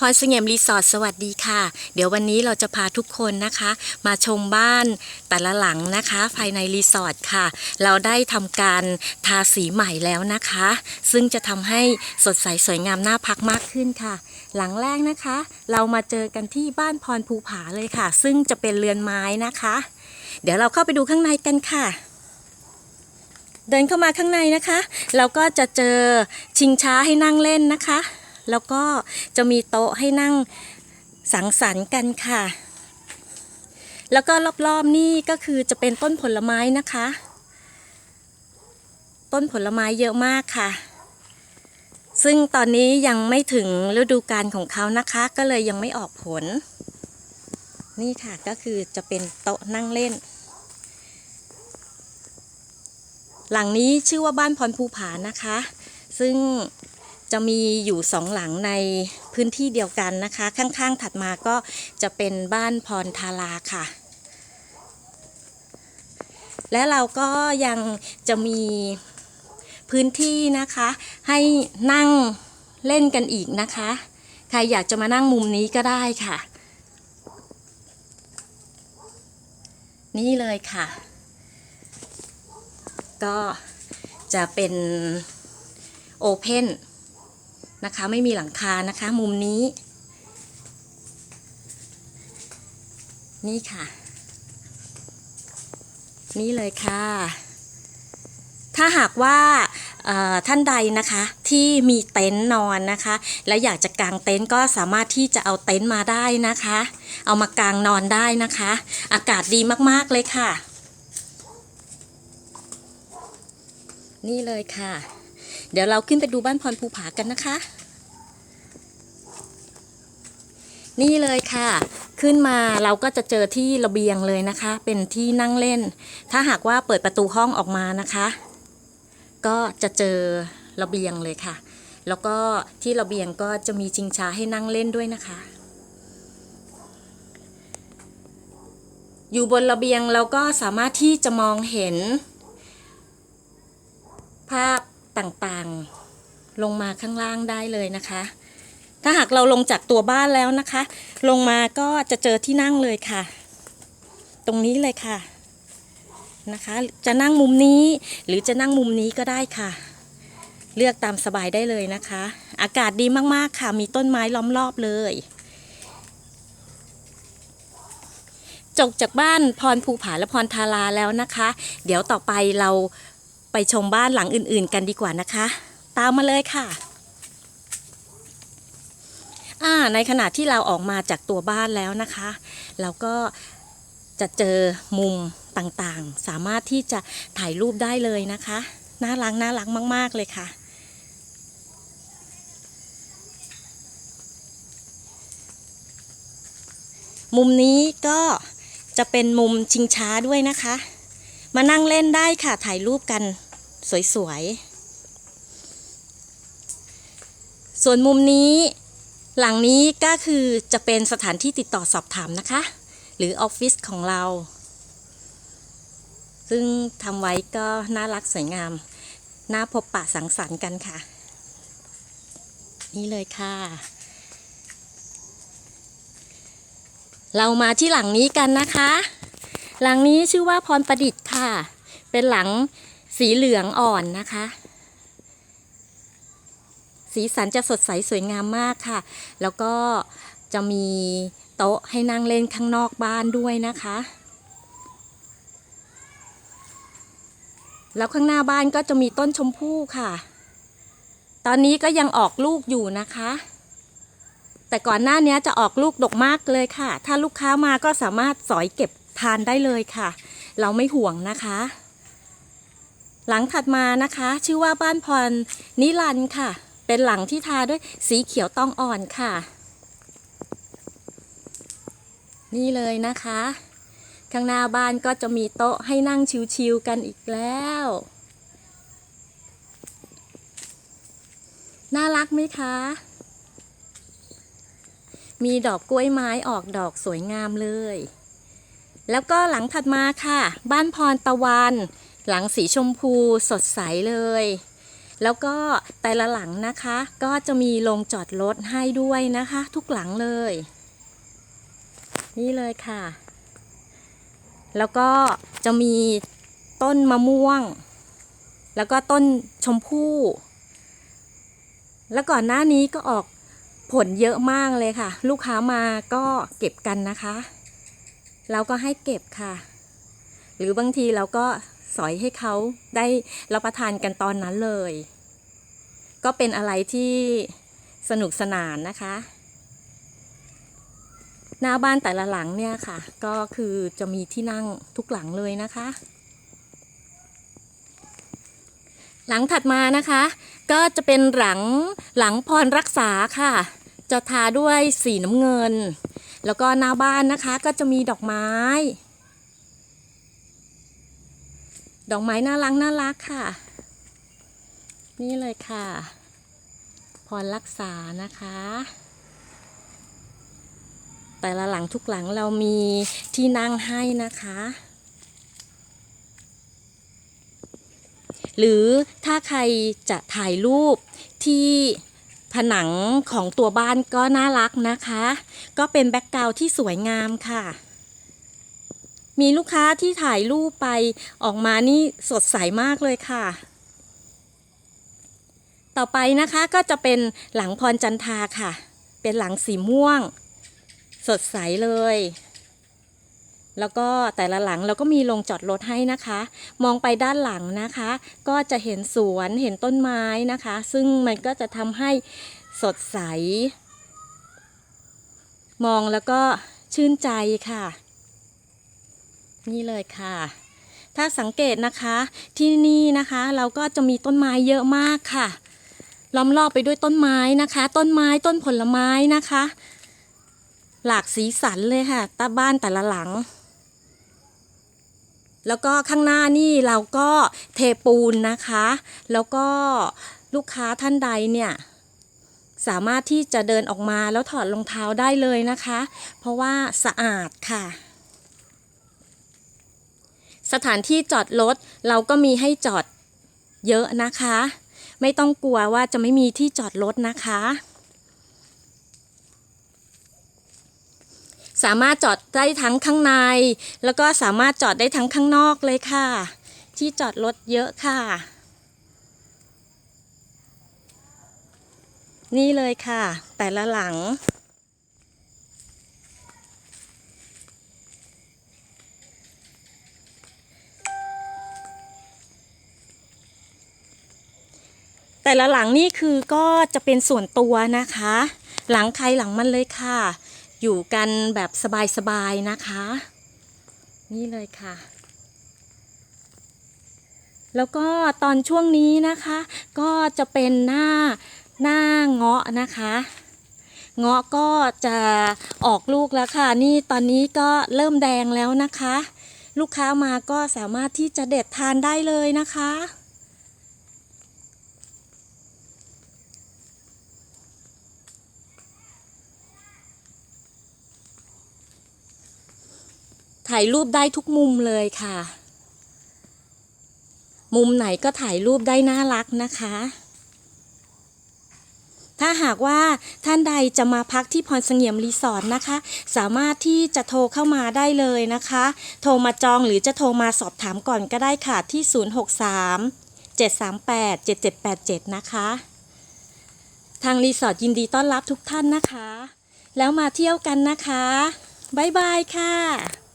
พรเสงี่ยมรีสอร์ทสวัสดีค่ะ เดี๋ยววันนี้เราจะพาทุกคนนะคะ มาชมบ้านแต่ละหลังนะคะ ภายในรีสอร์ทค่ะ เราได้ทำการทาสีใหม่แล้วนะคะ ซึ่งจะทำให้สดใสสวยงามน่าพักมากขึ้นค่ะ หลังแรกนะคะ เรามาเจอกันที่บ้านพรภูผาเลยค่ะ ซึ่งจะเป็นเรือนไม้นะคะ เดี๋ยวเราเข้าไปดูข้างในกันค่ะ เดินเข้ามาข้างในนะคะ เราก็จะเจอชิงช้าให้นั่งเล่นนะคะ แล้วก็จะมีโต๊ะให้นั่งสังสรรค์กันค่ะ แล้วก็รอบๆนี่ก็คือจะเป็นต้นผลไม้นะคะ ต้นผลไม้เยอะมากค่ะ ซึ่งตอนนี้ยังไม่ถึงฤดูกาลของเขานะคะ ก็เลยยังไม่ออกผล นี่ค่ะก็คือจะเป็นโต๊ะนั่งเล่น หลังนี้ชื่อว่าบ้านพรภูผานะคะ ซึ่ง จะมีอยู่สองหลังในพื้นที่เดียวกันนะคะ ข้างๆถัดมาก็จะเป็นบ้านพรทาราค่ะ และเราก็ยังจะมีพื้นที่นะคะ ให้นั่งเล่นกันอีกนะคะ ใครอยากจะมานั่งมุมนี้ก็ได้ค่ะ นี่เลยค่ะ ก็จะเป็นโอเพน นะคะ ไม่มีหลังคานะคะ มุมนี้ นี่ค่ะ นี่เลยค่ะ ถ้าหากว่าท่านใดนะคะที่มีเต็นท์นอนนะคะ และอยากจะกางเต็นท์ก็สามารถที่จะเอาเต็นท์มาได้นะคะ เอามากางนอนได้นะคะ อากาศดีมากๆเลยค่ะ นี่เลยค่ะ เดี๋ยวเราขึ้นไปดูบ้านพรภูผากันนะคะ นี่เลยค่ะ ขึ้นมาเราก็จะเจอที่ระเบียงเลยนะคะ เป็นที่นั่งเล่น ถ้าหากว่าเปิดประตูห้องออกมานะคะ ก็จะเจอระเบียงเลยค่ะ แล้วก็ที่ระเบียงก็จะมีชิงช้าให้นั่งเล่นด้วยนะคะอยู่บนระเบียงเราก็สามารถที่จะมองเห็น ภาพ ต่างๆ ลงมาข้างล่างได้เลยนะคะ ถ้าหากเราลงจากตัวบ้านแล้วนะคะ ลงมาก็จะเจอที่นั่งเลยค่ะ ตรงนี้เลยค่ะนะคะ จะนั่งมุมนี้หรือจะนั่งมุมนี้ก็ได้ค่ะ เลือกตามสบายได้เลยนะคะ อากาศดีมากๆค่ะ มีต้นไม้ล้อมรอบเลยจบจากบ้านพรภูผาและพรทาราแล้วนะคะ เดี๋ยวต่อไปเรา ไปชมบ้านหลังอื่นๆ กันดีกว่านะคะ ตามมาเลยค่ะอ่าในขณะที่เราออกมาจากตัวบ้านแล้วนะคะ เราก็จะเจอมุมต่างๆ สามารถที่จะถ่ายรูปได้เลยนะคะ น่ารักน่ารักมาก ๆ เลยค่ะมุมนี้ก็จะเป็นมุมชิงช้าด้วยนะคะ มานั่งเล่นได้ค่ะถ่ายรูปกัน สวยๆ ส่วนมุมนี้ หลังนี้ก็คือจะเป็นสถานที่ติดต่อสอบถามนะคะ หรือออฟฟิศของเรา ซึ่งทำไว้ก็น่ารักสวยงาม น่าพบปะสังสรรค์กันค่ะ นี่เลยค่ะ เรามาที่หลังนี้กันนะคะ หลังนี้ชื่อว่าพรประดิษฐ์ค่ะ เป็นหลัง สีเหลืองอ่อนนะคะ สีสันจะสดใสสวยงามมากค่ะ แล้วก็จะมีโต๊ะให้นั่งเล่นข้างนอกบ้านด้วยนะคะ แล้วข้างหน้าบ้านก็จะมีต้นชมพู่ค่ะ ตอนนี้ก็ยังออกลูกอยู่นะคะ แต่ก่อนหน้านี้จะออกลูกดกมากเลยค่ะ ถ้าลูกค้ามาก็สามารถสอยเก็บทานได้เลยค่ะ เราไม่ห่วงนะคะ หลังถัดมานะคะ ชื่อว่าบ้านพรนิรันค่ะ เป็นหลังที่ทาด้วยสีเขียวตองอ่อนค่ะ นี่เลยนะคะ ข้างหน้าบ้านก็จะมีโต๊ะให้นั่งชิวๆกันอีกแล้วน่ารักไหมคะ มีดอกกล้วยไม้ออกดอกสวยงามเลย แล้วก็หลังถัดมาค่ะ บ้านพรตะวัน หลังสีชมพูสดใสเลย แล้วก็แต่ละหลังนะคะ ก็จะมีโรงจอดรถให้ด้วยนะคะ ทุกหลังเลย นี่เลยค่ะ แล้วก็จะมีต้นมะม่วง แล้วก็ต้นชมพู่ แล้วก่อนหน้านี้ก็ออกผลเยอะมากเลยค่ะ ลูกค้ามาก็เก็บกันนะคะ เราก็ให้เก็บค่ะ หรือบางทีเราก็ สอยให้เขาได้รับประทานกันตอนนั้นเลย ก็เป็นอะไรที่สนุกสนานนะคะ หน้าบ้านแต่ละหลังเนี่ยค่ะ ก็คือจะมีที่นั่งทุกหลังเลยนะคะ หลังถัดมานะคะ ก็จะเป็นหลังหลังพรรักษาค่ะ จะทาด้วยสีน้ำเงิน แล้วก็หน้าบ้านนะคะก็จะมีดอกไม้ ดอกไม้น่ารักน่ารักค่ะ นี่เลยค่ะ พรรักษานะคะ แต่ละหลังทุกหลังเรามีที่นั่งให้นะคะ หรือถ้าใครจะถ่ายรูปที่ผนังของตัวบ้านก็น่ารักนะคะ ก็เป็นแบ็กกราวที่สวยงามค่ะ มีลูกค้าที่ถ่ายรูปไปออกมานี่สดใสมากเลยค่ะ ต่อไปนะคะก็จะเป็นหลังพรจันทาค่ะ เป็นหลังสีม่วง สดใสเลย แล้วก็แต่ละหลังเราก็มีโรงจอดรถให้นะคะ มองไปด้านหลังนะคะ ก็จะเห็นสวนเห็นต้นไม้นะคะ ซึ่งมันก็จะทำให้สดใส มองแล้วก็ชื่นใจค่ะ นี่เลยค่ะ ถ้าสังเกตนะคะที่นี่นะคะเราก็จะมีต้นไม้เยอะมากค่ะล้อมรอบไปด้วยต้นไม้นะคะ ต้นไม้ต้นผลไม้นะคะ หลากสีสันเลยค่ะตาบ้านแต่ละหลัง แล้วก็ข้างหน้านี่เราก็เทปูนนะคะ แล้วก็ลูกค้าท่านใดเนี่ยสามารถที่จะเดินออกมาแล้วถอดรองเท้าได้เลยนะคะ เพราะว่าสะอาดค่ะ สถานที่จอดรถเราก็มีให้จอดเยอะนะคะ ไม่ต้องกลัวว่าจะไม่มีที่จอดรถนะคะ สามารถจอดได้ทั้งข้างใน แล้วก็สามารถจอดได้ทั้งข้างนอกเลยค่ะ ที่จอดรถเยอะค่ะ นี่เลยค่ะ แต่ละหลัง แต่ละหลังนี่คือก็จะเป็นส่วนตัวนะคะ หลังใครหลังมันเลยค่ะ อยู่กันแบบสบายๆนะคะ นี่เลยค่ะ แล้วก็ตอนช่วงนี้นะคะ ก็จะเป็นหน้าหน้าเงาะนะคะเงาะก็จะออกลูกแล้วค่ะ นี่ตอนนี้ก็เริ่มแดงแล้วนะคะ ลูกค้ามาก็สามารถที่จะเด็ดทานได้เลยนะคะ ถ่ายรูปได้ทุกมุมเลยค่ะ มุมไหนก็ถ่ายรูปได้น่ารักนะคะ ถ้าหากว่าท่านใดจะมาพักที่พรเสงี่ยมรีสอร์ทนะคะ สามารถที่จะโทรเข้ามาได้เลยนะคะ โทรมาจองหรือจะโทรมาสอบถามก่อนก็ได้ค่ะที่ 063 738 7787 นะคะ ทางรีสอร์ทยินดีต้อนรับทุกท่านนะคะ แล้วมาเที่ยวกันนะคะ บ๊ายบายค่ะ